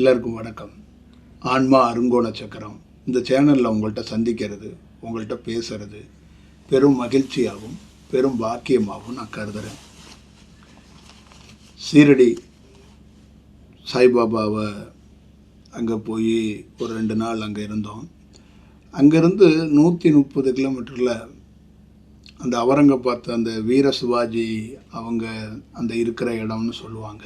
எல்லாருக்கும் வணக்கம். ஆன்மா அருங்கோண சக்கரம். இந்த சேனலில் உங்கள்கிட்ட சந்திக்கிறது உங்கள்கிட்ட பேசுகிறது பெரும் மகிழ்ச்சியாகவும் பெரும் பாக்கியமாகவும் நான் கருதுகிறேன் சீரடி சாய்பாபாவை அங்கே போய் ஒரு ரெண்டு நாள் அங்கே இருந்தோம். அங்கேருந்து நூற்றி முப்பது கிலோமீட்டரில் அந்த அவரங்க பார்த்த அந்த வீர சிவாஜி அவங்க அந்த இருக்கிற இடம்னு சொல்லுவாங்க.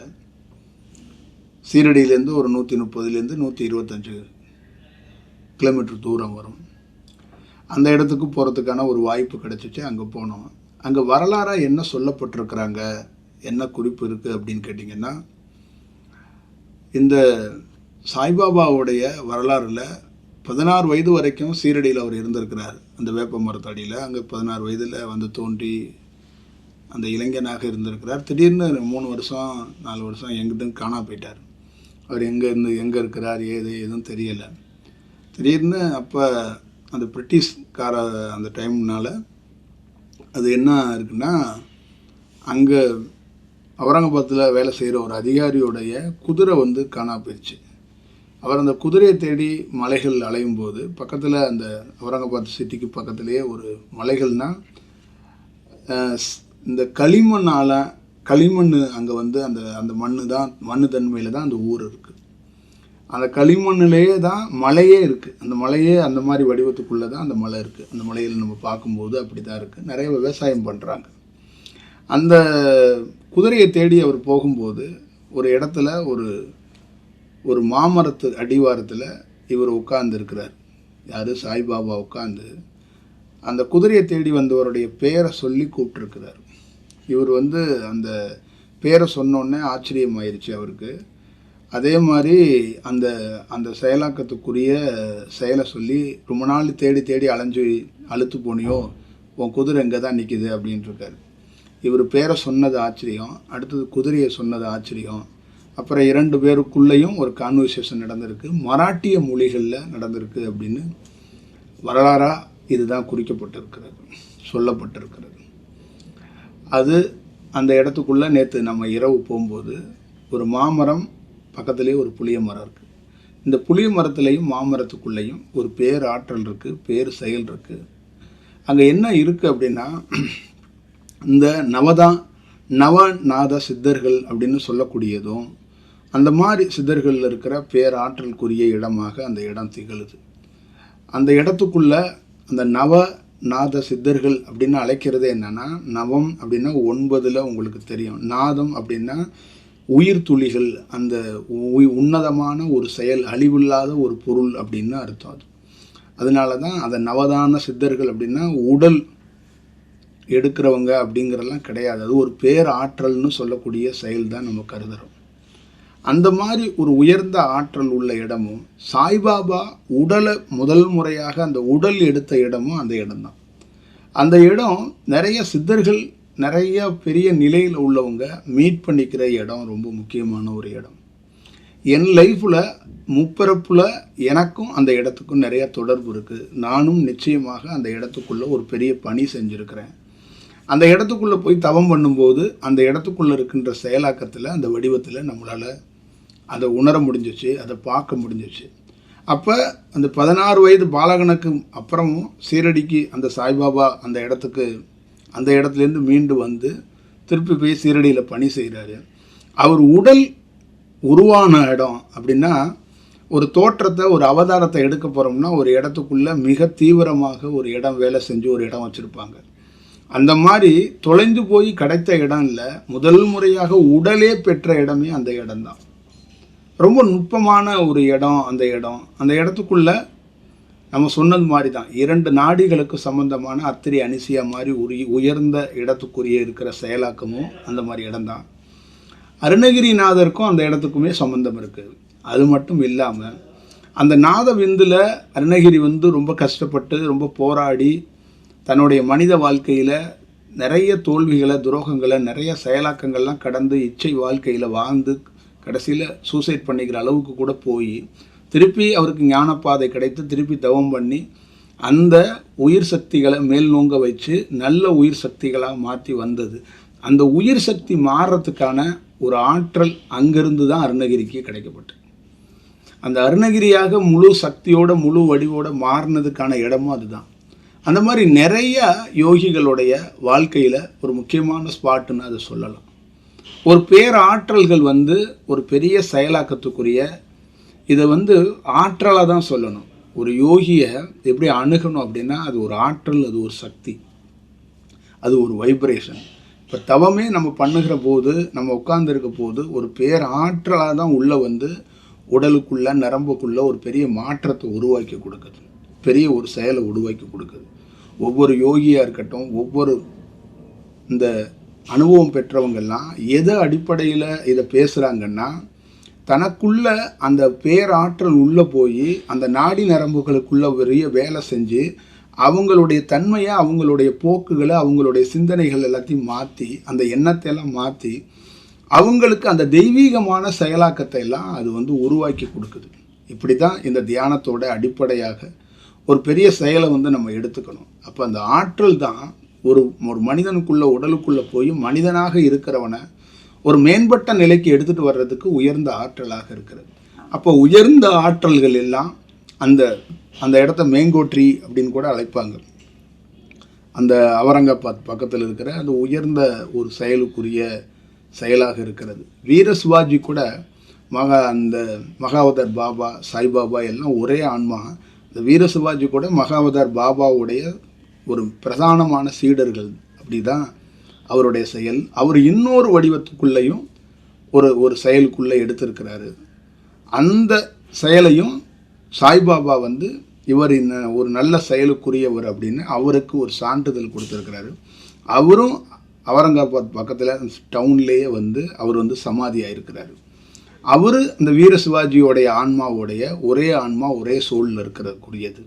சீரடியிலேருந்து ஒரு நூற்றி முப்பதுலேருந்து நூற்றி இருபத்தஞ்சு கிலோமீட்டர் தூரம் வரும். அந்த இடத்துக்கு போகிறதுக்கான ஒரு வாய்ப்பு கிடச்சிச்சு அங்கே போனோம். அங்கே வரலாறாக என்ன சொல்லப்பட்டிருக்கிறாங்க? என்ன குறிப்பு இருக்குது அப்படின்னு கேட்டிங்கன்னா இந்த சாய்பாபாவுடைய வரலாறில் பதினாறு வயது வரைக்கும் சீரடியில் அவர் இருந்திருக்கிறார் அந்த வேப்ப மரத்தடியில் அங்கே பதினாறு வயதில் வந்து தோன்றி அந்த இளைஞனாக இருந்திருக்கிறார். திடீர்னு மூணு வருஷம் நாலு வருஷம் எங்கிட்டும் காணா போயிட்டார். அவர் எங்கே இருந்து எங்கே இருக்கிறார் ஏது எதுவும் தெரியலை. திடீர்னு அப்போ அந்த பிரிட்டிஷ்கார அந்த டைம்னால அது என்ன இருக்குன்னா அங்கே அவுரங்காபாத்தில் வேலை செய்கிற ஒரு அதிகாரியுடைய குதிரை வந்து காணா போயிடுச்சு அவர் அந்த குதிரையை தேடி மலைகள் அலையும் போது பக்கத்தில் அந்த அவுரங்காபாத் சிட்டிக்கு பக்கத்துலேயே ஒரு மலைகள்னால் இந்த களிமண்ணால் களிமண் அங்கே வந்து அந்த அந்த மண்ணு தான் மண்ணு தன்மையில் தான் அந்த ஊர் இருக்குது அந்த களிமண்ணிலேயே தான் மலையே இருக்குது அந்த மலையே அந்த மாதிரி வடிவத்துக்குள்ளே தான் அந்த மலை இருக்குது அந்த மலையில் நம்ம பார்க்கும்போது அப்படி தான் இருக்குது நிறைய விவசாயம் பண்ணுறாங்க அந்த குதிரையை தேடி அவர் போகும்போது ஒரு இடத்துல ஒரு ஒரு மாமரத்து அடிவாரத்தில் இவர் உட்கார்ந்துருக்கிறார். யார்? சாய்பாபா உட்காந்து அந்த குதிரையை தேடி வந்தவருடைய பேரை சொல்லி கூப்பிட்டுருக்கிறார். இவர் வந்து அந்த பேரை சொன்னோடனே ஆச்சரியமாயிருச்சு அவருக்கு. அதே மாதிரி அந்த அந்த செயலாக்கத்துக்குரிய செயலை சொல்லி ரொம்ப நாள் தேடி தேடி அலைஞ்சு அழுத்து போனியோ உன் குதிரை எங்கே தான் நிற்கிது அப்படின்ட்டுருக்காரு இவர் பேரை சொன்னது ஆச்சரியம் அடுத்தது குதிரையை சொன்னது ஆச்சரியம். அப்புறம் இரண்டு பேருக்குள்ளேயும் ஒரு கான்வர்சேஷன் நடந்திருக்கு. மராட்டிய மொழிகளில் நடந்திருக்கு அப்படின்னு வரலாறாக இதுதான் குறிக்கப்பட்டிருக்கிறது சொல்லப்பட்டிருக்கிறது. அது அந்த இடத்துக்குள்ளே நேற்று நம்ம இரவு போகும்போது ஒரு மாமரம் பக்கத்துலேயே ஒரு புளிய மரம் இருக்குது இந்த புளிய மரத்துலேயும் மாமரத்துக்குள்ளேயும் ஒரு பேர் ஆற்றல் இருக்குது பேர் செயல் இருக்குது அங்கே என்ன இருக்குது அப்படின்னா இந்த நவதா நவநாத சித்தர்கள் அப்படின்னு சொல்லக்கூடியதும் அந்த மாதிரி சித்தர்களில் இருக்கிற பேராற்றலுக்குரிய இடமாக அந்த இடம் திகழுது. அந்த இடத்துக்குள்ள அந்த நவ நாத சித்தர்கள் அப்படின்னு அழைக்கிறது என்னென்னா நவம் அப்படின்னா ஒன்பதில் உங்களுக்கு தெரியும். நாதம் அப்படின்னா உயிர் துளிகள் அந்த உன்னதமான ஒரு செயல் அழிவில்லாத ஒரு பொருள் அப்படின்னு அர்த்தம் அது. அதனால தான் அதை நவதான சித்தர்கள் அப்படின்னா உடல் எடுக்கிறவங்க அப்படிங்கிறலாம் கிடையாது. அது ஒரு பேர் ஆற்றல்னு சொல்லக்கூடிய செயல் தான் நம்ம கருதுகிறோம் அந்த மாதிரி ஒரு உயர்ந்த ஆற்றல் உள்ள இடமும் சாய்பாபா உடலை முதல் முறையாக அந்த உடல் எடுத்த இடமும் அந்த இடம்தான். அந்த இடம் நிறைய சித்தர்கள் நிறைய பெரிய நிலையில் உள்ளவங்க மீட் பண்ணிக்கிற இடம் ரொம்ப முக்கியமான ஒரு இடம். என் லைஃப்பில் முப்பிறப்பில் எனக்கும் அந்த இடத்துக்கும் நிறைய தொடர்பு இருக்குது நானும் நிச்சயமாக அந்த இடத்துக்குள்ளே ஒரு பெரிய பணி செஞ்சுருக்கிறேன். அந்த இடத்துக்குள்ளே போய் தவம் பண்ணும்போது அந்த இடத்துக்குள்ளே இருக்கின்ற செயலாக்கத்தில் அந்த வடிவத்தில் நம்மளால் அதை உணர முடிஞ்சிச்சு அதை பார்க்க முடிஞ்சிச்சு. அப்போ அந்த பதினாறு வயது பாலகனுக்கு அப்புறமும் சீரடிக்கு அந்த சாய்பாபா அந்த இடத்துக்கு அந்த இடத்துலேருந்து மீண்டு வந்து திருப்பி போய் சீரடியில் பணி செய்கிறாரு அவர் உடல் உருவான இடம் அப்படின்னா ஒரு தோற்றத்தை ஒரு அவதாரத்தை எடுக்க போகிறோம்னா ஒரு இடத்துக்குள்ளே மிக தீவிரமாக ஒரு இடம் வேலை செஞ்சு ஒரு இடம் வச்சுருப்பாங்க. அந்த மாதிரி தொலைந்து போய் கிடைத்த இடம் இல்லை முதல் முறையாக உடலே பெற்ற இடமே அந்த இடம்தான். ரொம்ப நுட்பமான ஒரு இடம் அந்த இடம். அந்த இடத்துக்குள்ள நம்ம சொன்னது மாதிரி தான் இரண்டு நாடிகளுக்கு சம்பந்தமான அத்திரி அனிசியா மாதிரி உரி உயர்ந்த இடத்துக்குரிய இருக்கிற செயலாக்கமும் அந்த மாதிரி இடம்தான். அருணகிரிநாதருக்கும் அந்த இடத்துக்குமே சம்மந்தம் இருக்குது அது மட்டும் இல்லாமல் அந்த நாத விந்தில் அருணகிரி வந்து ரொம்ப கஷ்டப்பட்டு ரொம்ப போராடி தன்னுடைய மனித வாழ்க்கையில் நிறைய தோல்விகளை துரோகங்களை நிறைய செயலாக்கங்கள்லாம் கடந்து இச்சை வாழ்க்கையில் வாழ்ந்து கடைசியில் சூசைட் பண்ணிக்கிற அளவுக்கு கூட போய் திருப்பி அவருக்கு ஞானப்பாதை கிடைத்து திருப்பி தவம் பண்ணி அந்த உயிர் சக்திகளை மேல் நோங்க வச்சு நல்ல உயிர் சக்திகளாக மாற்றி வந்தது. அந்த உயிர் சக்தி மாறுறதுக்கான ஒரு ஆற்றல் அங்கிருந்து தான் அருணகிரிக்கு கிடைக்கப்பட்டு அந்த அருணகிரியாக முழு சக்தியோட முழு வடிவோட மாறினதுக்கான இடமும் அதுதான். அந்த மாதிரி நிறைய யோகிகளுடைய வாழ்க்கையில் ஒரு முக்கியமான ஸ்பாட்டுன்னு அதை சொல்லலாம். ஒரு பேராற்றல்கள் வந்து ஒரு பெரிய செயலாக்கத்துக்குரிய இதை வந்து ஆற்றலாக தான் சொல்லணும். ஒரு யோகியை எப்படி அணுகணும் அப்படின்னா அது ஒரு ஆற்றல் அது ஒரு சக்தி. அது ஒரு வைப்ரேஷன் இப்போ தவமே நம்ம பண்ணுகிற போது நம்ம உட்காந்துருக்க போது ஒரு பேர் ஆற்றலாக தான் உள்ளே வந்து உடலுக்குள்ளே நரம்புக்குள்ளே ஒரு பெரிய மாற்றத்தை உருவாக்கி கொடுக்குது. பெரிய ஒரு செயலை உருவாக்கி கொடுக்குது. ஒவ்வொரு யோகியாக இருக்கட்டும் ஒவ்வொரு இந்த அனுபவம் பெற்றவங்கெல்லாம் எதை அடிப்படையில் இதை பேசுகிறாங்கன்னா தனக்குள்ள அந்த பேராற்றல் உள்ளே போய் அந்த நாடி நரம்புகளுக்குள்ள பெரிய வேலை செஞ்சு அவங்களுடைய தன்மையை அவங்களுடைய போக்குகளை அவங்களுடைய சிந்தனைகள் எல்லாத்தையும் மாற்றி அந்த எண்ணத்தை எல்லாம் மாற்றி அவங்களுக்கு அந்த தெய்வீகமான செயலாக்கத்தை எல்லாம் அது வந்து உருவாக்கி கொடுக்குது. இப்படி தான் இந்த தியானத்தோட அடிப்படையாக ஒரு பெரிய செயலை வந்து நம்ம எடுத்துக்கணும். அப்போ அந்த ஆற்றல் தான் ஒரு ஒரு மனிதனுக்குள்ள உடலுக்குள்ளே போய் மனிதனாக இருக்கிறவனை ஒரு மேம்பட்ட நிலைக்கு எடுத்துகிட்டு வர்றதுக்கு உயர்ந்த ஆற்றலாக இருக்கிறது. அப்போ உயர்ந்த ஆற்றல்கள் எல்லாம் அந்த அந்த இடத்த மேங்கோட்ரி அப்படின்னு கூட அழைப்பாங்க. அந்த அவரங்காபாத் பக்கத்தில் இருக்கிற அந்த உயர்ந்த ஒரு செயலுக்குரிய செயலாக இருக்கிறது. வீர சிவாஜி கூட மகா அந்த மகாவதர் பாபா சாய்பாபா எல்லாம் ஒரே ஆன்மா. இந்த வீர சிவாஜி கூட மகாவதார் பாபாவுடைய ஒரு பிரதானமான சீடர்கள். அப்படி தான் அவருடைய செயல். அவர் இன்னொரு வடிவத்துக்குள்ளேயும் ஒரு ஒரு செயலுக்குள்ளே எடுத்திருக்கிறாரு. அந்த செயலையும் சாய்பாபா வந்து இவர் இந்த ஒரு நல்ல செயலுக்குரியவர் அப்படின்னு அவருக்கு ஒரு சான்றிதழ் கொடுத்துருக்கிறாரு. அவரும் அவரங்காபாத் பக்கத்தில் டவுன்லேயே வந்து அவர் வந்து சமாதியாக இருக்கிறாரு அவர் இந்த வீர சிவாஜியோடைய ஆன்மாவுடைய ஒரே ஆன்மா ஒரே சூழலில் இருக்கிறக்கூடியது.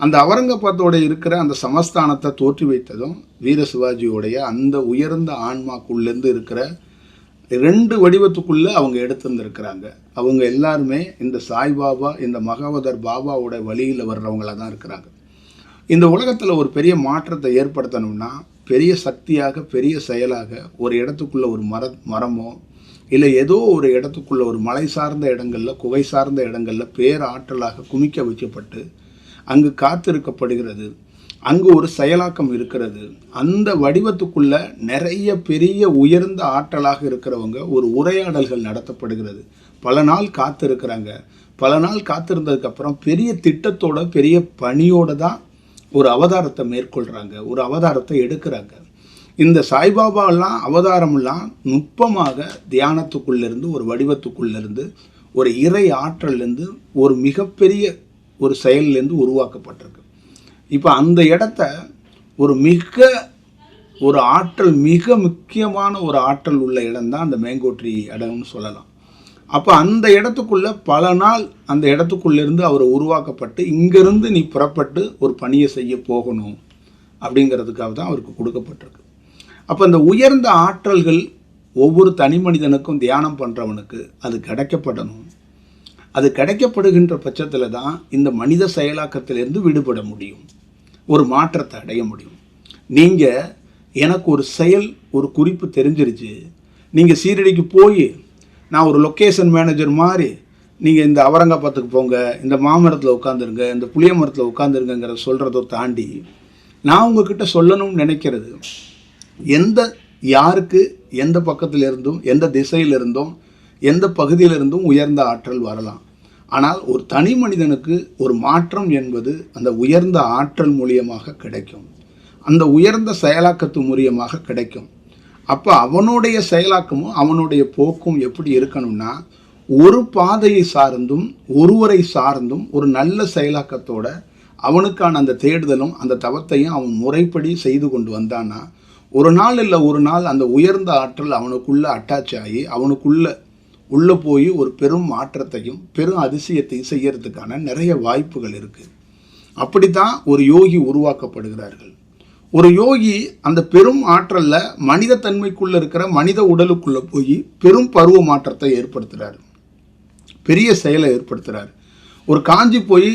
அந்த அவரங்கபாத்தோட இருக்கிற அந்த சமஸ்தானத்தை தோற்றி வைத்ததும் வீர சிவாஜியோடைய அந்த உயர்ந்த ஆன்மாக்குள்ளேருந்து இருக்கிற ரெண்டு வடிவத்துக்குள்ளே அவங்க எடுத்திருந்திருக்கிறாங்க. அவங்க எல்லாருமே இந்த சாய்பாபா இந்த மகாவதர் பாபாவோட வழியில் வர்றவங்கள தான் இருக்கிறாங்க. இந்த உலகத்தில் ஒரு பெரிய மாற்றத்தை ஏற்படுத்தணும்னா பெரிய சக்தியாக பெரிய செயலாக ஒரு இடத்துக்குள்ள ஒரு மர மரமோ இல்லை ஏதோ ஒரு இடத்துக்குள்ள ஒரு மலை சார்ந்த இடங்களில் குகை சார்ந்த இடங்களில் பேராற்றலாக குமிக்க வைக்கப்பட்டு அங்கு காத்திருக்கப்படுகிறது. அங்கு ஒரு செயலாக்கம் இருக்கிறது. அந்த வடிவத்துக்குள்ள நிறைய பெரிய உயர்ந்த ஆற்றலாக இருக்கிறவங்க ஒரு உரையாடல்கள் நடத்தப்படுகிறது. பல நாள் காத்திருக்கிறாங்க. பல நாள் காத்திருந்ததுக்கு அப்புறம் பெரிய திட்டத்தோட பெரிய பணியோட தான் ஒரு அவதாரத்தை மேற்கொள்கிறாங்க ஒரு அவதாரத்தை எடுக்கிறாங்க. இந்த சாய்பாபாலாம் அவதாரம்லாம் நுட்பமாக தியானத்துக்குள்ளேருந்து ஒரு வடிவத்துக்குள்ளேருந்து ஒரு இறை ஆற்றல்லேருந்து ஒரு மிகப்பெரிய ஒரு செயல்லேருந்து உருவாக்கப்பட்டிருக்கு. இப்போ அந்த இடத்த ஒரு மிக ஒரு ஆற்றல் மிக முக்கியமான ஒரு ஆற்றல் உள்ள இடம்தான் அந்த மேங்கோட்ரி இடம்னு சொல்லலாம். அப்போ அந்த இடத்துக்குள்ளே பல நாள் அந்த இடத்துக்குள்ளேருந்து அவர் உருவாக்கப்பட்டு இங்கேருந்து நீ புறப்பட்டு ஒரு பணியை செய்ய போகணும் அப்படிங்கிறதுக்காக தான் அவருக்கு கொடுக்கப்பட்டிருக்கு. அப்போ இந்த உயர்ந்த ஆற்றல்கள் ஒவ்வொரு தனி மனிதனுக்கும் தியானம் பண்ணுறவனுக்கு அது கிடைக்கப்படணும். அது கிடைக்கப்படுகின்ற பட்சத்தில் தான் இந்த மனித செயலாக்கத்திலிருந்து விடுபட முடியும். ஒரு மாற்றத்தை அடைய முடியும். நீங்கள் எனக்கு ஒரு செயல் ஒரு குறிப்பு தெரிஞ்சிருச்சு. நீங்கள் சீரடிக்கு போய் நான் ஒரு லொக்கேஷன் மேனேஜர் மாதிரி நீங்கள் இந்த அவரங்காபாத்துக்கு போங்க இந்த மாமரத்தில் உட்காந்துருங்க இந்த புளிய மரத்தில் உட்காந்துருங்கிற சொல்கிறதோ தாண்டி நான் உங்ககிட்ட சொல்லணும்னு நினைக்கிறது. எந்த யாருக்கு எந்த பக்கத்தில் இருந்தும் எந்த திசையிலிருந்தும் எந்த பகுதியிலிருந்தும் உயர்ந்த ஆற்றல் வரலாம். ஆனால் ஒரு தனி மனிதனுக்கு ஒரு மாற்றம் என்பது அந்த உயர்ந்த ஆற்றல் மூலியமாக கிடைக்கும். அந்த உயர்ந்த செயலாக்கத்து மூலியமாக கிடைக்கும். அப்போ அவனுடைய செயலாக்கமும் அவனுடைய போக்கும் எப்படி இருக்கணும்னா ஒரு பாதையை சார்ந்தும் ஒருவரை சார்ந்தும் ஒரு நல்ல செயலாக்கத்தோட அவனுக்கான அந்த தேடுதலும் அந்த தவத்தையும் அவன் முறைப்படி செய்து கொண்டு வந்தான்னா ஒரு நாள் இல்லை ஒரு நாள் அந்த உயர்ந்த ஆற்றல் அவனுக்குள்ள அட்டாச் ஆகி அவனுக்குள்ள உள்ளே போய் ஒரு பெரும் மாற்றத்தையும் பெரும் அதிசயத்தையும் செய்யறதுக்கான நிறைய வாய்ப்புகள் இருக்குது அப்படித்தான் ஒரு யோகி உருவாக்கப்படுகிறார்கள். ஒரு யோகி அந்த பெரும் ஆற்றலில் மனித தன்மைக்குள்ளே இருக்கிற மனித உடலுக்குள்ளே போய் பெரும் பருவ மாற்றத்தை ஏற்படுத்துகிறார் பெரிய செயலை ஏற்படுத்துகிறார் ஒரு காஞ்சி போய்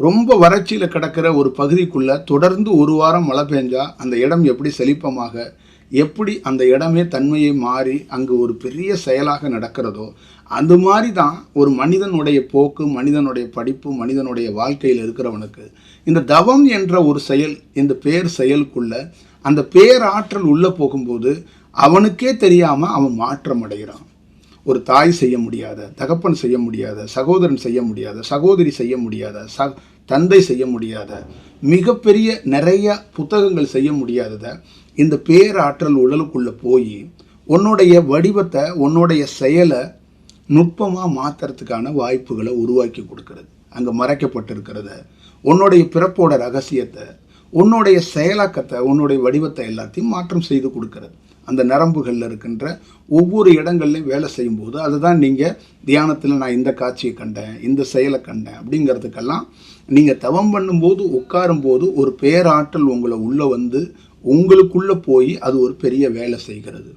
ரொம்ப வறட்சியில் கிடக்கிற ஒரு பகுதிக்குள்ளே தொடர்ந்து ஒரு வாரம் மழை பெஞ்சால் அந்த இடம் எப்படி செழிப்பமாக எப்படி அந்த இடமே தன்மையை மாறி அங்கு ஒரு பெரிய செயலாக நடக்கிறதோ அந்த மாதிரி தான் ஒரு மனிதனுடைய போக்கு மனிதனுடைய படிப்பு மனிதனுடைய வாழ்க்கையில் இருக்கிறவனுக்கு. இந்த தவம் என்ற ஒரு செயல் இந்த பேர் செயலுக்குள்ள அந்த பேராற்றல் உள்ளே போகும்போது அவனுக்கே தெரியாமல் அவன் மாற்றம் அடைகிறான் ஒரு தாய் செய்ய முடியாத தகப்பன் செய்ய முடியாத சகோதரன் செய்ய முடியாத சகோதரி செய்ய முடியாத ச தந்தை செய்ய முடியாத மிகப்பெரிய நிறைய புத்தகங்கள் செய்ய முடியாததை இந்த பேராற்றல் உடலுக்குள்ளே போய் உன்னுடைய வடிவத்தை உன்னுடைய செயலை நுட்பமாக மாற்றுறதுக்கான வாய்ப்புகளை உருவாக்கி கொடுக்கறது. அங்கே மறைக்கப்பட்டிருக்கிறத உன்னுடைய பிறப்போட ரகசியத்தை உன்னுடைய செயலாக்கத்தை உன்னுடைய வடிவத்தை எல்லாத்தையும் மாற்றம் செய்து கொடுக்கறது. அந்த நரம்புகளில் இருக்கின்ற ஒவ்வொரு இடங்கள்லையும் வேலை செய்யும்போது அதுதான் நீங்கள் தியானத்தில் நான் இந்த காட்சியை கண்டேன் இந்த செயலை கண்டேன் அப்படிங்கிறதுக்கெல்லாம் நீங்கள் தவம் பண்ணும்போது உட்காரும்போது ஒரு பேராற்றல் உங்களை உள்ளே வந்து உங்களுக்குள்ளே போய் அது ஒரு பெரிய வேலை செய்கிறது.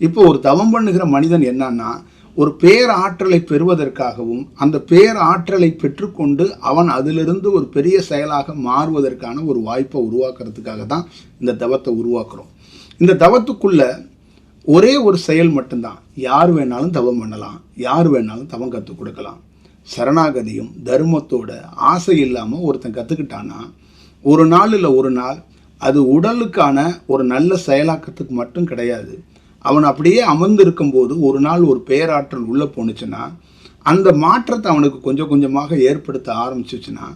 இப்போ ஒரு தவம் பண்ணுகிற மனிதன் என்னன்னா ஒரு பேராற்றலை பெறுவதற்காகவும் அந்த பேராற்றலை பெற்றுக்கொண்டு அவன் அதிலிருந்து ஒரு பெரிய செயலாக மாறுவதற்கான ஒரு வாய்ப்பை உருவாக்குறதுக்காக தான் இந்த தவத்தை உருவாக்குறோம். இந்த தவத்துக்குள்ள ஒரே ஒரு செயல் மட்டும்தான். யார் வேணாலும் தவம் பண்ணலாம். யார் வேணாலும் தவம் கற்றுக் கொடுக்கலாம். சரணாகதியும் தர்மத்தோட ஆசை இல்லாமல் ஒருத்தன் கற்றுக்கிட்டான்னா ஒரு நாள் இல்லை ஒரு நாள் அது உடலுக்கான ஒரு நல்ல செயலாக்கத்துக்கு மட்டும் கிடையாது. அவன் அப்படியே அமர்ந்திருக்கும் போது ஒரு நாள் ஒரு பேராற்றல் உள்ளே போணுச்சுன்னா அந்த மாற்றத்தை அவனுக்கு கொஞ்சம் கொஞ்சமாக ஏற்படுத்த ஆரம்பிச்சிச்சுன்னா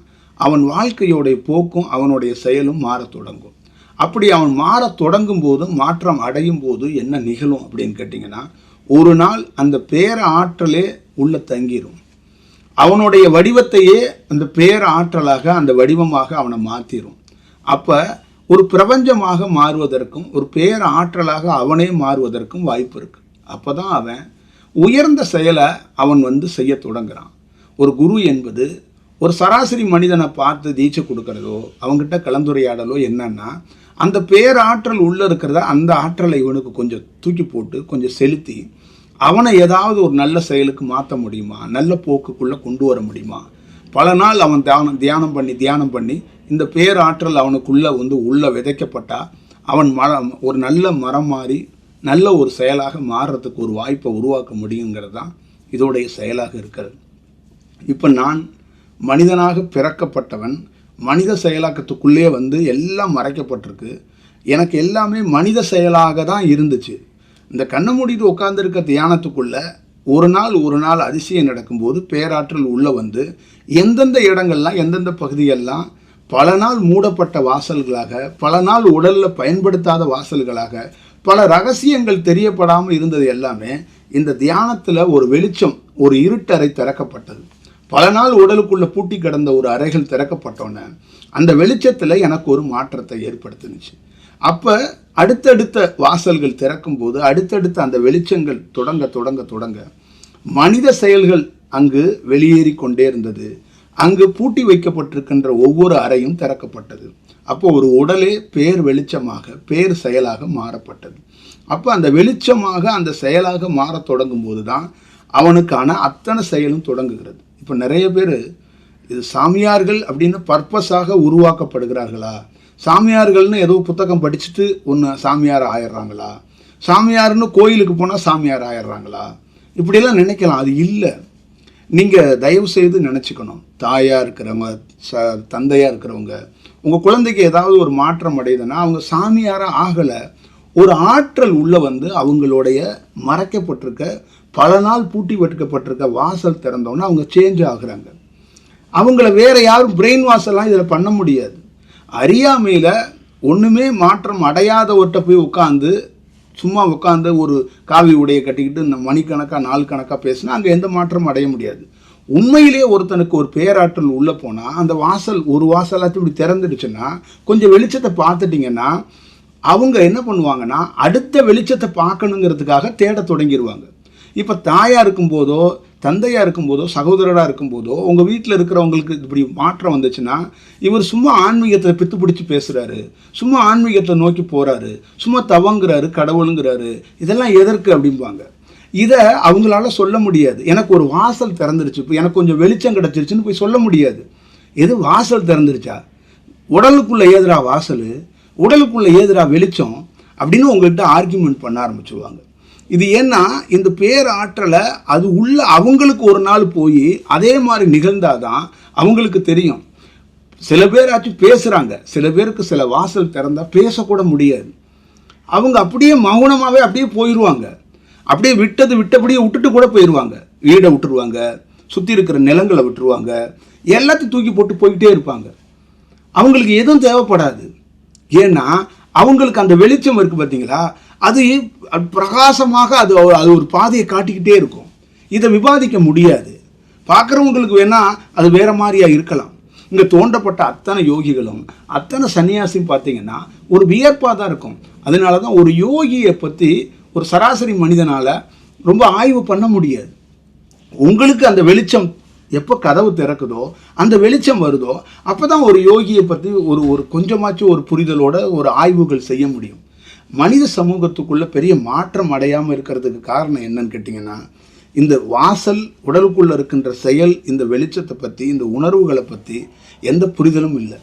அவன் வாழ்க்கையோடைய போக்கும் அவனுடைய செயலும் மாறத் தொடங்கும். அப்படி அவன் மாறத் தொடங்கும் போது மாற்றம் அடையும் போது என்ன நிகழும் அப்படின்னு கேட்டிங்கன்னா ஒரு நாள் அந்த பேர ஆற்றலே உள்ள தங்கிடும் அவனுடைய வடிவத்தையே அந்த பேர ஆற்றலாக அந்த வடிவமாக அவனை மாற்றிடும் அப்போ ஒரு பிரபஞ்சமாக மாறுவதற்கும் ஒரு பேர ஆற்றலாக அவனே மாறுவதற்கும் வாய்ப்பு இருக்கு. அப்போ தான் அவன் உயர்ந்த செயலை அவன் வந்து செய்ய தொடங்குறான். ஒரு குரு என்பது ஒரு சராசரி மனிதனை பார்த்து தீட்சை கொடுக்கறதோ அவங்ககிட்ட கலந்துரையாடலோ என்னன்னா அந்த பேராற்றல் உள்ளே இருக்கிறத அந்த ஆற்றலை இவனுக்கு கொஞ்சம் தூக்கி போட்டு கொஞ்சம் செலுத்தி அவனை ஏதாவது ஒரு நல்ல செயலுக்கு மாற்ற முடியுமா? நல்ல போக்குக்குள்ளே கொண்டு வர முடியுமா? பல நாள் அவன் தியானம் தியானம் பண்ணி தியானம் பண்ணி இந்த பேராற்றல் அவனுக்குள்ளே வந்து உள்ளே விதைக்கப்பட்டா அவன் மரம் ஒரு நல்ல மரம் மாறி நல்ல ஒரு செயலாக மாறுறதுக்கு ஒரு வாய்ப்பை உருவாக்க முடியுங்கிறது தான் இதோடைய செயலாக இருக்கிறது. இப்போ நான் மனிதனாக பிறக்கப்பட்டவன் மனித செயலாக்கத்துக்குள்ளே வந்து எல்லாம் மறைக்கப்பட்டிருக்கு. எனக்கு எல்லாமே மனித செயலாக தான் இருந்துச்சு. இந்த கண்ணை மூடிட்டு உட்காந்துருக்க தியானத்துக்குள்ளே ஒரு நாள் ஒரு நாள் அதிசயம் நடக்கும்போது பேராற்றல் உள்ளே வந்து எந்தெந்த இடங்கள்லாம் எந்தெந்த பகுதியெல்லாம் பல நாள் மூடப்பட்ட வாசல்களாக பல நாள் உடலில் பயன்படுத்தாத வாசல்களாக பல ரகசியங்கள் தெரியப்படாமல் இருந்தது எல்லாமே இந்த தியானத்தில் ஒரு வெளிச்சம் ஒரு இருட்டறை திறக்கப்பட்டது. பல நாள் உடலுக்குள்ளே பூட்டி கிடந்த ஒரு அறைகள் திறக்கப்பட்டோன்னே அந்த வெளிச்சத்தில் எனக்கு ஒரு மாற்றத்தை ஏற்படுத்துனுச்சு. அப்போ அடுத்தடுத்த வாசல்கள் திறக்கும் போது அடுத்தடுத்த அந்த வெளிச்சங்கள் தொடங்க தொடங்க தொடங்க மனித செயல்கள் அங்கு வெளியேறி கொண்டே இருந்தது. அங்கு பூட்டி வைக்கப்பட்டிருக்கின்ற ஒவ்வொரு அறையும் திறக்கப்பட்டது. அப்போ ஒரு உடலே பேர் வெளிச்சமாக பேர் செயலாக மாறப்பட்டது. அப்போ அந்த வெளிச்சமாக அந்த செயலாக மாறத் தொடங்கும் போது தான் அவனுக்கான அத்தனை செயலும் தொடங்குகிறது. இப்போ நிறைய பேர் இது சாமியார்கள் அப்படின்னு பர்பஸாக உருவாக்கப்படுகிறார்களா? சாமியார்கள்னு ஏதோ புத்தகம் படிச்சுட்டு ஒன்று சாமியார் ஆயிடுறாங்களா? சாமியார்னு கோயிலுக்கு போனால் சாமியார் ஆயிடுறாங்களா? இப்படியெல்லாம் நினைக்கலாம். அது இல்லை. நீங்கள் தயவு செய்து நினச்சிக்கணும். தாயாக இருக்கிறவங்க ச தந்தையாக இருக்கிறவங்க உங்கள் குழந்தைக்கு ஏதாவது ஒரு மாற்றம் அடையுதுன்னா அவங்க சாமியாராக ஆகலை. ஒரு ஆற்றல் உள்ள வந்து அவங்களுடைய மறைக்கப்பட்டிருக்க பல நாள் பூட்டி வெட்டுக்கப்பட்டிருக்க வாசல் திறந்தோன்னே அவங்க சேஞ்ச் ஆகுறாங்க. அவங்கள வேறு யாரும் பிரெயின் வாஷெல்லாம் இதில் பண்ண முடியாது. அறியாமையில் ஒன்றுமே மாற்றம் அடையாதவர்கிட்ட போய் உட்காந்து சும்மா உட்காந்து ஒரு காவி உடையை கட்டிக்கிட்டு இந்த மணிக்கணக்காக நாள் கணக்காக பேசினா அங்கே எந்த மாற்றமும் அடைய முடியாது. உண்மையிலேயே ஒருத்தனுக்கு ஒரு பேராற்றல் உள்ளே போனால் அந்த வாசல் ஒரு வாசலாச்சும் இப்படி திறந்துடுச்சுன்னா கொஞ்சம் வெளிச்சத்தை பார்த்துட்டிங்கன்னா அவங்க என்ன பண்ணுவாங்கன்னா அடுத்த வெளிச்சத்தை பார்க்கணுங்கிறதுக்காக தேட தொடங்கிடுவாங்க இப்போ தாயாக இருக்கும்போதோ தந்தையாக இருக்கும்போதோ சகோதரராக இருக்கும்போதோ உங்கள் வீட்டில் இருக்கிறவங்களுக்கு இப்படி மாற்றம் வந்துச்சுன்னா இவர் சும்மா ஆன்மீகத்தை பித்து பிடிச்சி பேசுகிறாரு சும்மா ஆன்மீகத்தை நோக்கி போகிறாரு சும்மா தவங்குறாரு கடவுளுங்கிறாரு இதெல்லாம் எதற்கு அப்படிம்பாங்க. இதை அவங்களால சொல்ல முடியாது. எனக்கு ஒரு வாசல் திறந்துருச்சு இப்போ எனக்கு கொஞ்சம் வெளிச்சம் கிடச்சிருச்சுன்னு போய் சொல்ல முடியாது. எது வாசல் திறந்துருச்சா? உடலுக்குள்ளே ஏதுரா வாசல் உடலுக்குள்ளே ஏதுரா வெளிச்சம் அப்படின்னு உங்கள்கிட்ட ஆர்கியூமெண்ட் பண்ண ஆரம்பிச்சுருவாங்க. இது ஏன்னா இந்த பேராற்றலை அது உள்ள அவங்களுக்கு ஒரு நாள் போய் அதே மாதிரி நிகழ்ந்தாதான் அவங்களுக்கு தெரியும். சில பேராச்சும் பேசுகிறாங்க சில பேருக்கு சில வாசல் திறந்தால் பேசக்கூட முடியாது. அவங்க அப்படியே மௌனமாகவே அப்படியே போயிடுவாங்க அப்படியே விட்டது விட்டபடியே விட்டுட்டு கூட போயிடுவாங்க வீடை விட்டுருவாங்க சுற்றி இருக்கிற நிலங்களை விட்டுருவாங்க எல்லாத்தையும் தூக்கி போட்டு போய்கிட்டே இருப்பாங்க. அவங்களுக்கு எதுவும் தேவைப்படாது. ஏன்னா அவங்களுக்கு அந்த வெளிச்சம் இருக்குது பார்த்தீங்களா அது பிரகாசமாக அது அது ஒரு பாதையை காட்டிக்கிட்டே இருக்கும். இதை விவாதிக்க முடியாது. பார்க்குறவங்களுக்கு வேணால் அது வேறு மாதிரியாக இருக்கலாம். இங்கே தோண்டப்பட்ட அத்தனை யோகிகளும் அத்தனை சன்னியாசியும் பார்த்தீங்கன்னா ஒரு வியப்பாக தான் இருக்கும். அதனால தான் ஒரு யோகியை பற்றி ஒரு சராசரி மனிதனால் ரொம்ப ஆய்வு பண்ண முடியாது. உங்களுக்கு அந்த வெளிச்சம் எப்போ கதவு திறக்குதோ அந்த வெளிச்சம் வருதோ அப்போ தான் ஒரு யோகியை பற்றி ஒரு ஒரு கொஞ்சமாச்சும் ஒரு புரிதலோட ஒரு ஆய்வுகள் செய்ய முடியும். மனித சமூகத்துக்குள்ளே பெரிய மாற்றம் அடையாமல் இருக்கிறதுக்கு காரணம் என்னன்னு கேட்டிங்கன்னா இந்த வாசல் உடலுக்குள்ளே இருக்கின்ற செயல் இந்த வெளிச்சத்தை பற்றி இந்த உணர்வுகளை பற்றி எந்த புரிதலும் இல்லை.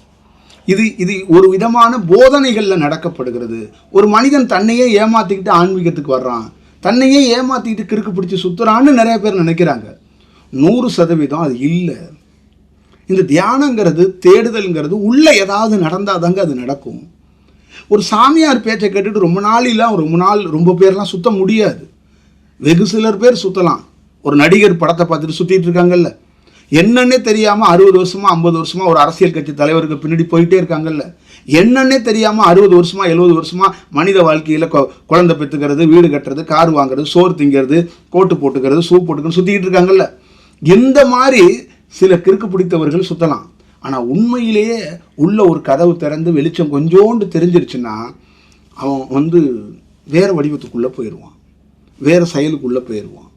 இது இது ஒரு விதமான போதனைகளில் நடக்கப்படுகிறது. ஒரு மனிதன் தன்னையே ஏமாத்திக்கிட்டு ஆன்மீகத்துக்கு வர்றான். தன்னையே ஏமாற்றிக்கிட்டு கிறுக்கு பிடிச்சி சுத்துறான்னு நிறைய பேர் நினைக்கிறாங்க. நூறு சதவீதம் அது இல்லை. இந்த தியானங்கிறது தேடுதல்ங்கிறது உள்ளே ஏதாவது நடந்தால் தாங்க அது நடக்கும். ஒரு சாமியார் பேச்சை கேட்டுட்டு ரொம்ப நாளிலாம் ரொம்ப நாள் ரொம்ப பேர்லாம் சுத்த முடியாது. வெகு சிலர் பேர் சுற்றலாம் ஒரு நடிகர் படத்தை பார்த்துட்டு சுற்றிட்டு இருக்காங்கல்ல. என்னன்னே தெரியாமல் அறுபது வருஷமா ஐம்பது வருஷமா ஒரு அரசியல் கட்சி தலைவருக்கு பின்னாடி போயிட்டே இருக்காங்கல்ல. என்னன்னே தெரியாமல் அறுபது வருஷமா எழுபது வருஷமா மனித வாழ்க்கையில் குழந்தை பெற்றுக்கிறது வீடு கட்டுறது கார் வாங்குறது சோறு திங்கிறது கோட்டு போட்டுக்கிறது சூப் போட்டுக்கிறது சுற்றிக்கிட்டு இருக்காங்கல்ல. இந்த மாதிரி சில கிறுக்கு பிடித்தவர்கள் சுற்றலாம் ஆனால் உண்மையிலேயே உள்ள ஒரு கதவு திறந்து வெளிச்சம் கொஞ்சோண்டு தெரிஞ்சிருச்சுன்னா அவன் வந்து வேறு வடிவத்துக்குள்ளே போயிடுவான் வேறு செயலுக்குள்ளே போயிடுவான்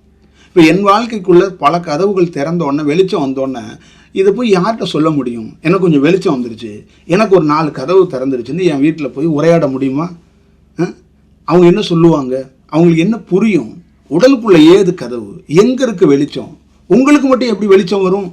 இப்போ என் வாழ்க்கைக்குள்ளே பல கதவுகள் திறந்தோடனே வெளிச்சம் வந்தோடனே இதை போய் யார்கிட்ட சொல்ல முடியும்? எனக்கு கொஞ்சம் வெளிச்சம் வந்துருச்சு. எனக்கு ஒரு நாலு கதவு திறந்துருச்சுன்னு என் வீட்டில் போய் உரையாட முடியுமா? அவங்க என்ன சொல்லுவாங்க? அவங்களுக்கு என்ன புரியும்? உடலுக்குள்ளே ஏது கதவு? எங்கே இருக்குது வெளிச்சம்? உங்களுக்கு மட்டும் எப்படி வெளிச்சம் வரும்?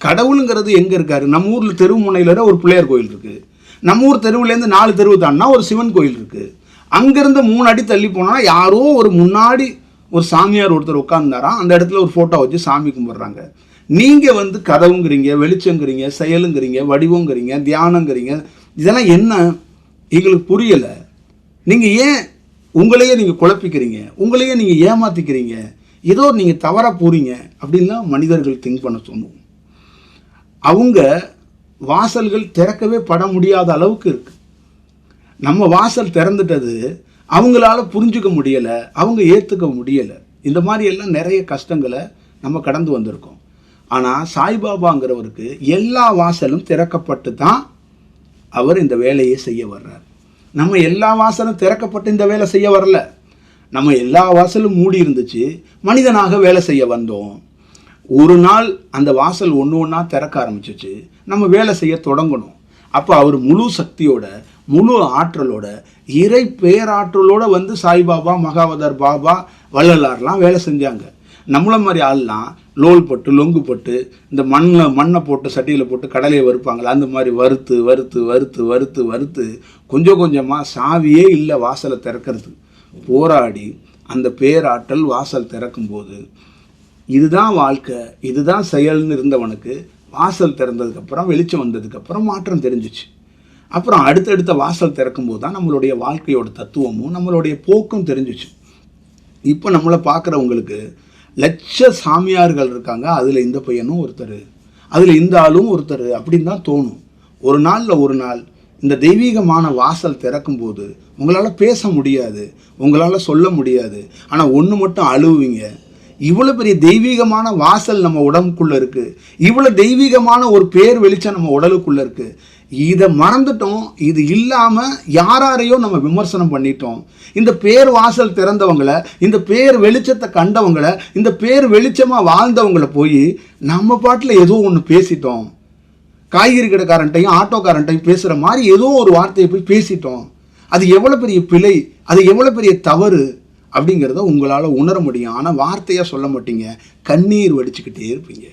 கடவுளுங்கிறது எங்கே இருக்காரு? நம்ம ஊரில் தெரு முனையில் ஒரு பிள்ளையார் கோயில் இருக்குது நம்ம ஊர் தெருவுலேருந்து நாலு தெருவு தாண்டினா ஒரு சிவன் கோயில் இருக்குது அங்கேருந்து மூணு அடி தள்ளி போனால் யாரோ ஒரு முன்னாடி ஒரு சாமியார் ஒருத்தர் உட்கார்ந்தாராம் அந்த இடத்துல ஒரு ஃபோட்டோ வச்சு சாமி கும்பிட்றாங்க. நீங்கள் வந்து கதவுங்கிறீங்க வெளிச்சங்கிறீங்க செயலுங்கிறீங்க வடிவங்கிறீங்க தியானங்கிறீங்க இதெல்லாம் என்ன? எங்களுக்கு புரியலை. நீங்கள் ஏன் உங்களையே நீங்கள் குழப்பிக்கிறீங்க? உங்களையே நீங்கள் ஏமாத்திக்கிறீங்க? ஏதோ நீங்கள் தவறாக போகிறீங்க அப்படின்லாம் மனிதர்கள் திங்க் பண்ண சொல்லுவோம் அவங்க வாசல்கள் திறக்கவே பட முடியாத அளவுக்கு இருக்கு. நம்ம வாசல் திறந்துட்டது அவங்களால புரிஞ்சுக்க முடியலை அவங்க ஏற்றுக்க முடியலை. இந்த மாதிரி எல்லாம் நிறைய கஷ்டங்களை நம்ம கடந்து வந்திருக்கோம். ஆனால் சாய்பாபாங்கிறவருக்கு எல்லா வாசலும் திறக்கப்பட்டு தான் அவர் இந்த வேலையை செய்ய வர்றார். நம்ம எல்லா வாசலும் திறக்கப்பட்டு இந்த வேலை செய்ய வரல. நம்ம எல்லா வாசலும் மூடி இருந்துச்சு மனிதனாக வேலை செய்ய வந்தோம். ஒரு நாள் அந்த வாசல் ஒன்று ஒன்றா திறக்க ஆரம்பிச்சிச்சு. நம்ம வேலை செய்ய தொடங்கணும். அப்போ அவர் முழு சக்தியோட முழு ஆற்றலோட இறை பேராற்றலோட வந்து சாய்பாபா மகாவதர் பாபா வள்ளலார்லாம் வேலை செஞ்சாங்க. நம்மள மாதிரி ஆள்லாம் லோல் பட்டு லொங்கு பட்டு இந்த மண்ணை மண்ணை போட்டு சட்டியில் போட்டு கடலையை வறுப்பாங்களா அந்த மாதிரி வறுத்து வறுத்து வறுத்து வறுத்து வறுத்து கொஞ்சம் கொஞ்சமாக சாவியே இல்லை வாசலை திறக்கிறது. போராடி அந்த பேராற்றல் வாசல் திறக்கும்போது இதுதான் வாழ்க்கை இதுதான் செயல்னு இருந்தவனுக்கு வாசல் திறந்ததுக்கப்புறம் வெளிச்சம் வந்ததுக்கப்புறம் மாற்றம் தெரிஞ்சிச்சு. அப்புறம் அடுத்தடுத்த வாசல் திறக்கும்போது தான் நம்மளுடைய வாழ்க்கையோட தத்துவமும் நம்மளுடைய போக்கும் தெரிஞ்சிச்சு. இப்போ நம்மளை பார்க்குறவங்களுக்கு லட்ச சாமியார்கள் இருக்காங்க அதில் இந்த பையனும் ஒருத்தர் அதில் இந்த ஆளும் ஒருத்தர் அப்படின்னு தான் தோணும். ஒரு நாளில் ஒரு நாள் இந்த தெய்வீகமான வாசல் திறக்கும்போது உங்களால் பேச முடியாது உங்களால் சொல்ல முடியாது. ஆனால் ஒன்று மட்டும் அழுவுவீங்க இவ்வளோ பெரிய தெய்வீகமான வாசல் நம்ம உடம்புக்குள்ளே இருக்குது இவ்வளோ தெய்வீகமான ஒரு பேர் வெளிச்சம் நம்ம உடலுக்குள்ளே இருக்குது இதை மறந்துட்டோம். இது இல்லாமல் யாராரையோ நம்ம விமர்சனம் பண்ணிட்டோம். இந்த பேர் வாசல் திறந்தவங்களை இந்த பேர் வெளிச்சத்தை கண்டவங்களை இந்த பேர் வெளிச்சமாக வாழ்ந்தவங்களை போய் நம்ம பாட்டில் ஏதோ ஒன்று பேசிட்டோம். காய்கறி கடைக்காரன்ட்டையும் ஆட்டோக்காரன்ட்டையும் பேசுகிற மாதிரி ஏதோ ஒரு வார்த்தையை போய் பேசிட்டோம். அது எவ்வளோ பெரிய பிழை? அது எவ்வளோ பெரிய தவறு? அப்படிங்கிறத உங்களால் உணர முடியும். ஆனால் வார்த்தையாக சொல்ல மாட்டீங்க. கண்ணீர் வடிச்சுக்கிட்டே இருப்பீங்க.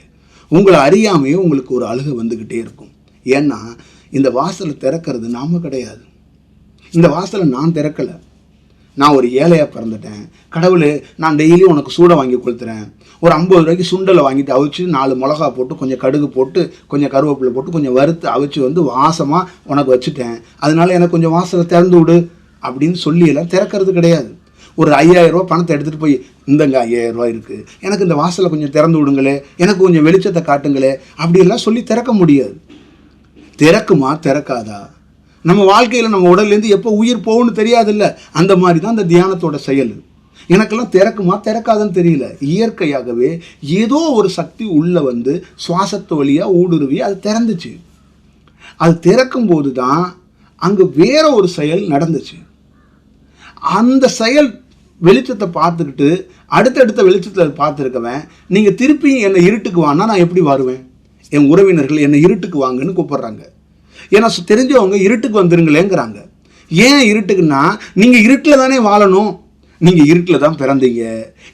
உங்களை அறியாமையே உங்களுக்கு ஒரு அழுகை வந்துக்கிட்டே இருக்கும். ஏன்னா இந்த வாசலை திறக்கிறது நாம் கிடையாது. இந்த வாசலை நான் திறக்கலை. நான் ஒரு ஏழையாக பிறந்துட்டேன். கடவுளே நான் டெய்லி உனக்கு சூடை வாங்கி கொடுத்துறேன் ஒரு ஐம்பது ரூபாய்க்கு சுண்டலை வாங்கிட்டு அவிச்சு நாலு மிளகா போட்டு கொஞ்சம் கடுகு போட்டு கொஞ்சம் கருவேப்பிலை போட்டு கொஞ்சம் வறுத்து அவிச்சு வந்து வாசமாக உனக்கு வச்சுட்டேன். அதனால எனக்கு கொஞ்சம் வாசலை திறந்து விடு அப்படின்னு சொல்லியெல்லாம் திறக்கிறது கிடையாது. ஒரு ஐயாயிரம் ரூபாய் பணத்தை எடுத்துகிட்டு போய் இந்தங்க ஐயாயிரம் ரூபா இருக்குது எனக்கு இந்த வாசலை கொஞ்சம் திறந்து விடுங்களே எனக்கு கொஞ்சம் வெளிச்சத்தை காட்டுங்களே அப்படியெல்லாம் சொல்லி திறக்க முடியாது. திறக்குமா? திறக்காதா? நம்ம வாழ்க்கையில் நம்ம உடல்லேருந்து எப்போ உயிர் போகணும்னு தெரியாதுல்ல? அந்த மாதிரி தான் அந்த தியானத்தோட செயல். எனக்கெல்லாம் திறக்குமா? திறக்காதுன்னு தெரியல. இயற்கையாகவே ஏதோ ஒரு சக்தி உள்ளே வந்து சுவாசத்து வழியாக ஊடுருவி அது திறந்துச்சு. அது திறக்கும்போது தான் அங்கே வேற ஒரு செயல் நடந்துச்சு. அந்த செயல் வெளிச்சத்தை பார்த்துக்கிட்டு அடுத்தடுத்த வெளிச்சத்தை பார்த்துருக்கவன் நீங்கள் திருப்பி என்னை இருட்டுக்கு வானா நான் எப்படி வருவேன்? என் உறவினர்கள் என்னை இருட்டுக்கு வாங்கன்னு கூப்பிட்றாங்க. ஏன்னா தெரிஞ்சவங்க இருட்டுக்கு வந்துருங்களேங்கிறாங்க. ஏன் இருட்டுக்குன்னா நீங்கள் இருட்டில் தானே வாழணும். நீங்கள் இருட்டில் தான் பிறந்தீங்க.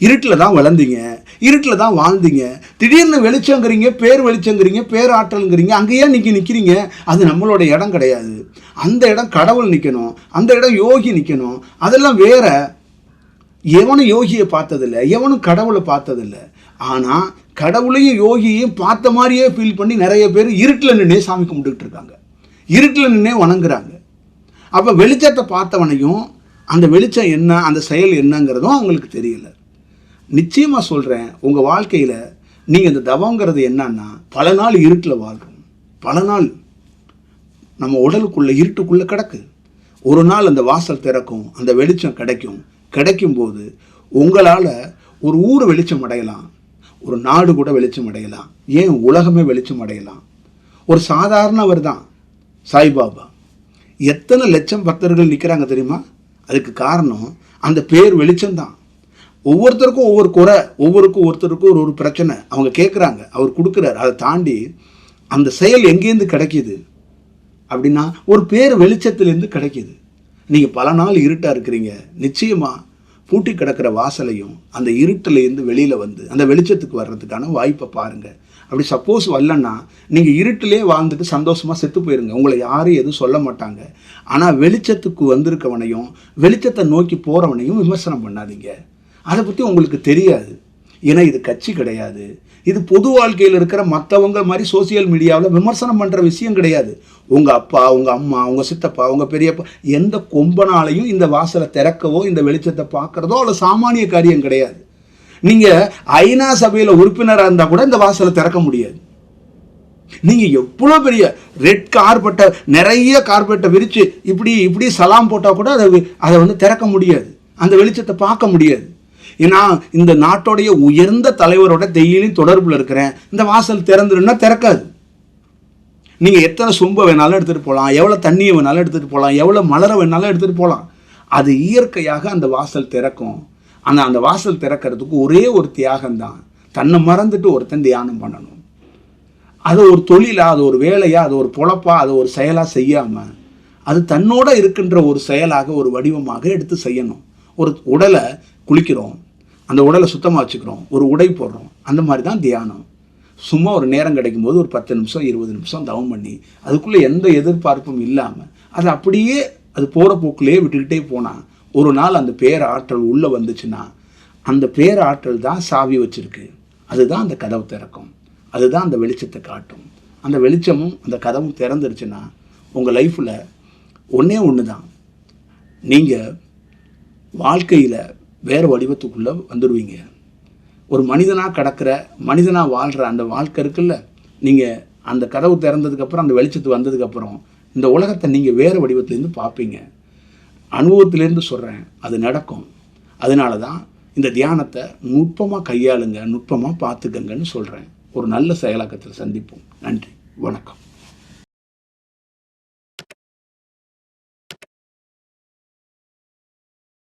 இருட்டில் தான் வளர்ந்தீங்க. இருட்டில் தான் வாழ்ந்தீங்க. திடீர்னு வெளிச்சங்கிறீங்க பேர் வெளிச்சங்கிறீங்க பேராற்றலுங்கிறீங்க அங்கேயே நீங்கள் நிற்கிறீங்க அது நம்மளோட இடம் கிடையாது. அந்த இடம் கடவுள் நிற்கணும் அந்த இடம் யோகி நிற்கணும் அதெல்லாம் வேற. எவனும் யோகியை பார்த்ததில்ல எவனும் கடவுளை பார்த்ததில்ல. ஆனால் கடவுளையும் யோகியையும் பார்த்த மாதிரியே ஃபீல் பண்ணி நிறைய பேர் இருட்டில் நின்று சாமி கும்பிட்டுக்கிட்டு இருக்காங்க. இருட்டில் நின்று வணங்குறாங்க. அப்போ வெளிச்சத்தை பார்த்தவனையும் அந்த வெளிச்சம் என்ன அந்த செயல் என்னங்கிறதும் அவங்களுக்கு தெரியல. நிச்சயமாக சொல்கிறேன் உங்கள் வாழ்க்கையில் நீங்கள் இந்த தவங்கிறது என்னன்னா பல நாள் இருட்டில் வாழ்கிறோம் பல நாள் நம்ம உடலுக்குள்ளே இருட்டுக்குள்ளே கிடக்கு. ஒரு நாள் அந்த வாசல் திறக்கும் அந்த வெளிச்சம் கிடைக்கும். கிடைக்கும்போது உங்களால் ஒரு ஊர் வெளிச்சம் அடையலாம் ஒரு நாடு கூட வெளிச்சம் அடையலாம் ஏன் உலகமே வெளிச்சம் அடையலாம்? ஒரு சாதாரணவர் தான் சாய்பாபா. எத்தனை லட்சம் பக்தர்கள் நிற்கிறாங்க தெரியுமா? அதுக்கு காரணம் அந்த பேர் வெளிச்சம்தான் ஒவ்வொருத்தருக்கும் ஒவ்வொரு குறை ஒவ்வொருக்கும் ஒருத்தருக்கும் ஒரு ஒரு பிரச்சனை. அவங்க கேட்குறாங்க அவர் கொடுக்குறாரு. அதை தாண்டி அந்த செயல் எங்கேருந்து கிடைக்கிது? அப்படின்னா ஒரு பேர் வெளிச்சத்திலேருந்து கிடைக்கிது. நீங்கள் பல நாள் இருட்டாக இருக்கிறீங்க. நிச்சயமாக பூட்டி கிடக்கிற வாசலையும் அந்த இருட்டிலேருந்து வெளியில் வந்து அந்த வெளிச்சத்துக்கு வர்றதுக்கான வாய்ப்பை பாருங்கள் அப்படி சப்போஸ் வரலன்னா நீங்கள் இருட்டிலே வாழ்ந்துட்டு சந்தோஷமாக செத்து போயிருங்க. உங்களை யாரும் எதுவும் சொல்ல மாட்டாங்க. ஆனால் வெளிச்சத்துக்கு வந்திருக்கவனையும் வெளிச்சத்தை நோக்கி போகிறவனையும் விமர்சனம் பண்ணாதீங்க. அதை பற்றி உங்களுக்கு தெரியாது. ஏன்னா இது கட்சி கிடையாது. இது பொது வாழ்க்கையில் இருக்கிற மற்றவங்க மாதிரி சோசியல் மீடியாவில் விமர்சனம் பண்ணுற விஷயம் கிடையாது. உங்கள் அப்பா உங்கள் அம்மா உங்கள் சித்தப்பா உங்கள் பெரியப்பா எந்த கொம்பனாலையும் இந்த வாசலை திறக்கவோ இந்த வெளிச்சத்தை பார்க்குறதோ அவ்வளோ சாமானிய காரியம் கிடையாது. நீங்கள் ஐநா சபையில் உறுப்பினராக இருந்தால் கூட இந்த வாசலை திறக்க முடியாது. நீங்கள் எவ்வளோ பெரிய ரெட் கார்பெட்டை நிறைய கார்பெட்டை விரித்து இப்படி இப்படி சலாம் போட்டால் கூட அதை அதை வந்து திறக்க முடியாது. அந்த வெளிச்சத்தை பார்க்க முடியாது. ஏன்னா இந்த நாட்டோடைய உயர்ந்த தலைவரோட டெய்லியும் தொடர்பில் இருக்கிறேன். இந்த வாசல் திறந்துருன்னா திறக்காது. நீங்கள் எத்தனை சொம்பை வேணாலும் எடுத்துகிட்டு போகலாம் எவ்வளோ தண்ணியை வேணாலும் எடுத்துகிட்டு போகலாம் எவ்வளோ மலரை வேணாலும் எடுத்துகிட்டு போகலாம் அது இயற்கையாக அந்த வாசல் திறக்கும். ஆனால் அந்த வாசல் திறக்கிறதுக்கு ஒரே ஒரு தியாகம்தான். தன்னை மறந்துட்டு ஒருத்தன் தியானம் பண்ணணும். அது ஒரு தொழிலாக அது ஒரு வேலையாக அது ஒரு பொழப்பாக அது ஒரு செயலாக செய்யாமல் அது தன்னோட இருக்கின்ற ஒரு செயலாக ஒரு வடிவமாக எடுத்து செய்யணும். ஒரு உடலை குளிக்கிறோம். அந்த உடலை சுத்தமாக வச்சுக்கிறோம். ஒரு உடை போடுறோம். அந்த மாதிரி தான் தியானம். சும்மா ஒரு நேரம் கிடைக்கும் போது ஒரு பத்து நிமிஷம் இருபது நிமிஷம் தவம் பண்ணி அதுக்குள்ளே எந்த எதிர்பார்ப்பும் இல்லாமல் அது அப்படியே அது போகிற போக்கிலேயே விட்டுக்கிட்டே போனால் ஒரு நாள் அந்த பேராற்றல் உள்ளே வந்துச்சுன்னா அந்த பேராற்றல் தான் சாவி வச்சிருக்கு. அதுதான் அந்த கதவு திறக்கும். அதுதான் அந்த வெளிச்சத்தை காட்டும். அந்த வெளிச்சமும் அந்த கதவும் திறந்துருச்சுன்னா உங்கள் லைஃப்பில் ஒன்றே ஒன்று தான் நீங்கள் வாழ்க்கையில் வேறு வடிவத்துக்குள்ளே வந்துடுவீங்க ஒரு மனிதனாக கடக்கிற மனிதனாக வாழ்கிற அந்த வாழ்க்கை இருக்குல்ல. நீங்கள் அந்த கதவு திறந்ததுக்கப்புறம் அந்த வெளிச்சத்து வந்ததுக்கப்புறம் இந்த உலகத்தை நீங்கள் வேறு வடிவத்துலேருந்து பார்ப்பீங்க. அனுபவத்திலேருந்து சொல்கிறேன் அது நடக்கும். அதனால தான் இந்த தியானத்தை நுட்பமாக கையாளுங்க நுட்பமாக பார்த்துக்கங்கன்னு சொல்கிறேன் ஒரு நல்ல செயலாக்கத்தில் சந்திப்போம். நன்றி வணக்கம்.